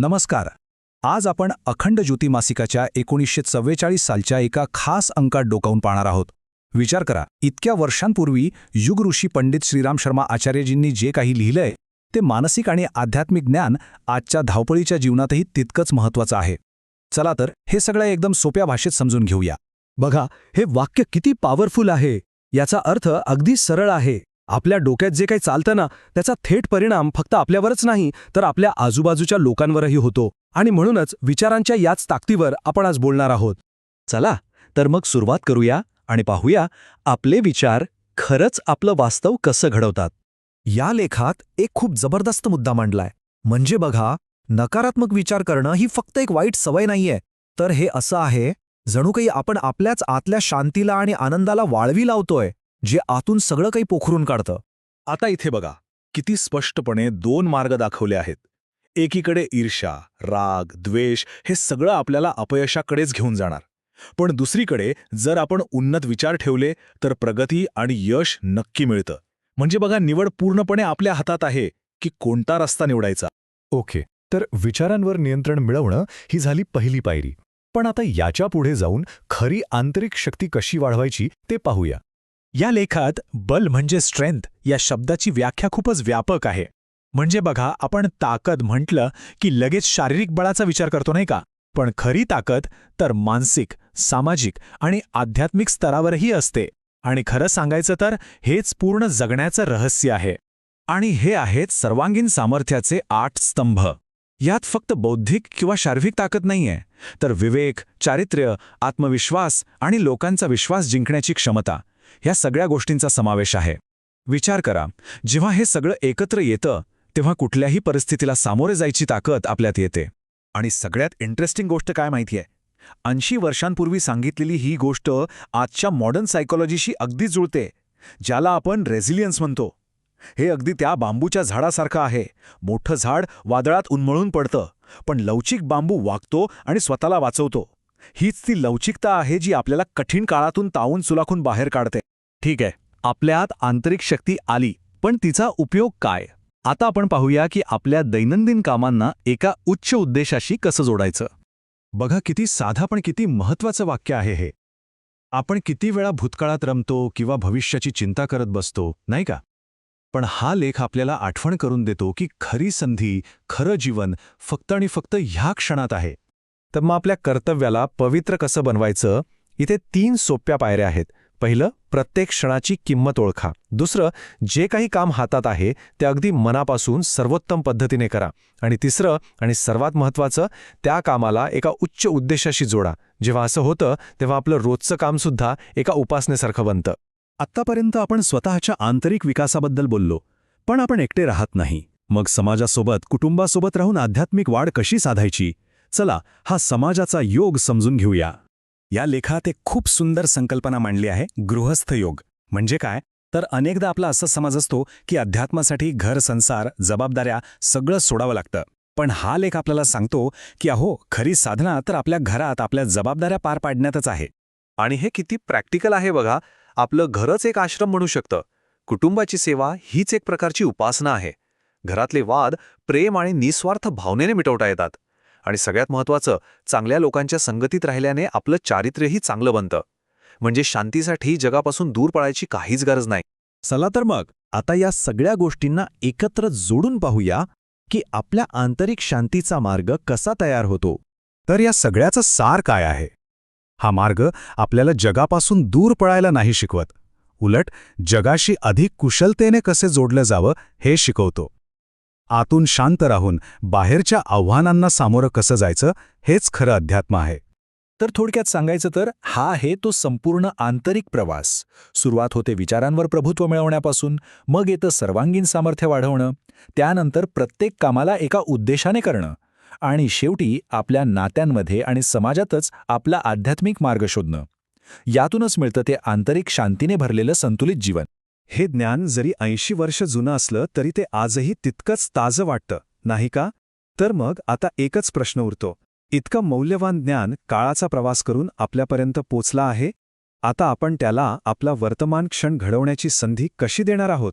नमस्कार. आज आपण अखंड ज्योती मासिकाच्या एकोणीसशे चव्वेचाळीस सालच्या एका खास अंकात डोकावून पाहणार आहोत. विचार करा इतक्या वर्षांपूर्वी युगऋषी पंडित श्रीराम शर्मा आचार्यजींनी जे काही लिहिलंय ते मानसिक आणि आध्यात्मिक ज्ञान आजच्या धावपळीच्या जीवनातही तितकंच महत्त्वाचं आहे. चला तर हे सगळं एकदम सोप्या भाषेत समजून घेऊया. बघा हे वाक्य किती पॉवरफुल आहे याचा अर्थ अगदी सरळ आहे. आपल्या डोक्यात जे काही चालतं ना त्याचा थेट परिणाम फक्त आपल्यावरच नाही तर आपल्या आजूबाजूच्या लोकांवरही होतो. आणि म्हणूनच विचारांच्या याच ताकदीवर आपण आज बोलणार आहोत. चला तर मग सुरुवात करूया आणि पाहूया आपले विचार खरंच आपलं वास्तव कसं घडवतात. या लेखात एक खूप जबरदस्त मुद्दा मांडलाय. म्हणजे बघा नकारात्मक विचार करणं ही फक्त एक वाईट सवय नाहीये. तर हे असं आहे जणू काही आपण आपल्याच आतल्या शांतीला आणि आनंदाला वाळवी लावतोय. जे आतून सगळं काही पोखरून काढतं. आता इथे बघा किती स्पष्टपणे दोन मार्ग दाखवले आहेत. एकीकडे ईर्ष्या राग द्वेष हे सगळं आपल्याला अपयशाकडेच घेऊन जाणार. पण दुसरीकडे जर आपण उन्नत विचार ठेवले तर प्रगती आणि यश नक्की मिळतं. म्हणजे बघा निवड पूर्णपणे आपल्या हातात आहे की कोणता रस्ता निवडायचा? ओके तर विचारांवर नियंत्रण मिळवणं ही झाली पहिली पायरी. पण आता याच्यापुढे जाऊन खरी आंतरिक शक्ती कशी वाढवायची ते पाहूया. या लेखात बल म्हणजे स्ट्रेंथ या शब्दाची व्याख्या खूपच व्यापक आहे. म्हणजे बघा आपण ताकद म्हटलं की लगेच शारीरिक बळाचा विचार करतो नाही का? पण खरी ताकद तर मानसिक सामाजिक आणि आध्यात्मिक स्तरावरही असते. आणि खरं सांगायचं तर हेच पूर्ण जगण्याचं रहस्य आहे. आणि हे आहेत सर्वांगीण सामर्थ्याचे आठ स्तंभ. यात फक्त बौद्धिक किंवा शारीरिक ताकद नाहीये तर विवेक चारित्र्य आत्मविश्वास आणि लोकांचा विश्वास जिंकण्याची क्षमता ह्या सगळ्या गोष्टींचा समावेश आहे. विचार करा जेव्हा हे सगळं एकत्र येतं तेव्हा कुठल्याही परिस्थितीला सामोरे जायची ताकद आपल्यात येते. आणि सगळ्यात इंटरेस्टिंग गोष्ट काय माहितीये ऐंशी वर्षांपूर्वी सांगितलेली ही गोष्ट आजच्या मॉडर्न सायकोलॉजीशी अगदी जुळते ज्याला आपण रेझिलियन्स म्हणतो. हे अगदी त्या बांबूच्या झाडासारखं आहे. मोठं झाड वादळात उन्मळून पडतं पण लवचिक बांबू वागतो आणि स्वतःला वाचवतो. हीच ती लवचिकता आहे जी आपल्याला कठीण काळातून तावून सुलाखून बाहेर काढते. ठीक आहे आपल्यात आंतरिक शक्ती आली पण तिचा उपयोग काय? आता आपण पाहूया की आपल्या दैनंदिन कामांना एका उच्च उद्देशाशी कसं जोडायचं. बघा किती साधा पण किती महत्वाचं वाक्य आहे हे. आपण किती वेळा भूतकाळात रमतो किंवा भविष्याची चिंता करत बसतो नाही का? पण हा लेख आपल्याला आठवण करून देतो की खरी संधी खरं जीवन फक्त आणि फक्त ह्या क्षणात आहे. तर मग आपल्या कर्तव्याला पवित्र कसं बनवायचं? इथे तीन सोप्या पायऱ्या आहेत. पहिलं प्रत्येक क्षणाची किंमत ओळखा. दुसरं जे काही काम हातात आहे ते अगदी मनापासून सर्वोत्तम पद्धतीने करा. आणि तिसरं आणि सर्वात महत्त्वाचं त्या कामाला एका उच्च उद्देशाशी जोडा. जेव्हा असं होतं तेव्हा आपलं रोजचं कामसुद्धा एका उपासनेसारखं बनतं. आत्तापर्यंत आपण स्वतःच्या आंतरिक विकासाबद्दल बोललो पण आपण एकटे राहत नाही. मग समाजासोबत कुटुंबासोबत राहून आध्यात्मिक वाढ कशी साधायची? चला हा समाजाचा योग समजून घेऊया. या लेखात एक खूप सुंदर संकल्पना मांडली आहे गृहस्थ योग. म्हणजे काय? तर अनेकदा आपला असं समज असतो की अध्यात्मासाठी घर संसार जबाबदाऱ्या सगळं सोडावं लागतं. पण हा लेख आपल्याला सांगतो की अहो खरी साधना तर आपल्या घरात आपल्या जबाबदाऱ्या पार पाडण्यातच आहे. आणि हे किती प्रॅक्टिकल आहे बघा. आपलं घरच एक आश्रम म्हणू शकतं. कुटुंबाची सेवा हीच एक प्रकारची उपासना आहे. घरातले वाद प्रेम आणि निस्वार्थ भावनेने मिटवता येतात. आणि सगळ्यात महत्त्वाचं चांगल्या लोकांच्या संगतीत राहिल्याने आपलं चारित्र्यही चांगलं बनतं. म्हणजे शांतीसाठी जगापासून दूर पळायची काहीच गरज नाही. चला तर मग आता या सगळ्या गोष्टींना एकत्र जोडून पाहूया की आपल्या आंतरिक शांतीचा मार्ग कसा तयार होतो. तर या सगळ्याचं सार काय आहे? हा मार्ग आपल्याला जगापासून दूर पळायला नाही शिकवत. उलट जगाशी अधिक कुशलतेने कसे जोडलं जावं हे शिकवतो. आतून शांत राहून बाहेरच्या आव्हानांना सामोरं कसं जायचं हेच खरं अध्यात्म आहे. तर थोडक्यात सांगायचं तर हा आहे तो संपूर्ण आंतरिक प्रवास. सुरुवात होते विचारांवर प्रभुत्व मिळवण्यापासून मग येतं सर्वांगीण सामर्थ्य वाढवणं त्यानंतर प्रत्येक कामाला एका उद्देशाने करणं आणि शेवटी आपल्या नात्यांमध्ये आणि समाजातच आपला आध्यात्मिक मार्ग शोधणं. यातूनच मिळतं ते आंतरिक शांतीने भरलेलं संतुलित जीवन. हे ज्ञान जरी ऐंशी वर्ष जुनं असलं तरी ते आजही तितकंच ताजं वाटतं नाही का? तर मग आता एकच प्रश्न उरतो. इतकं मौल्यवान ज्ञान काळाचा प्रवास करून आपल्यापर्यंत पोचला आहे? आता आपण त्याला आपला वर्तमान क्षण घडवण्याची संधी कशी देणार आहोत?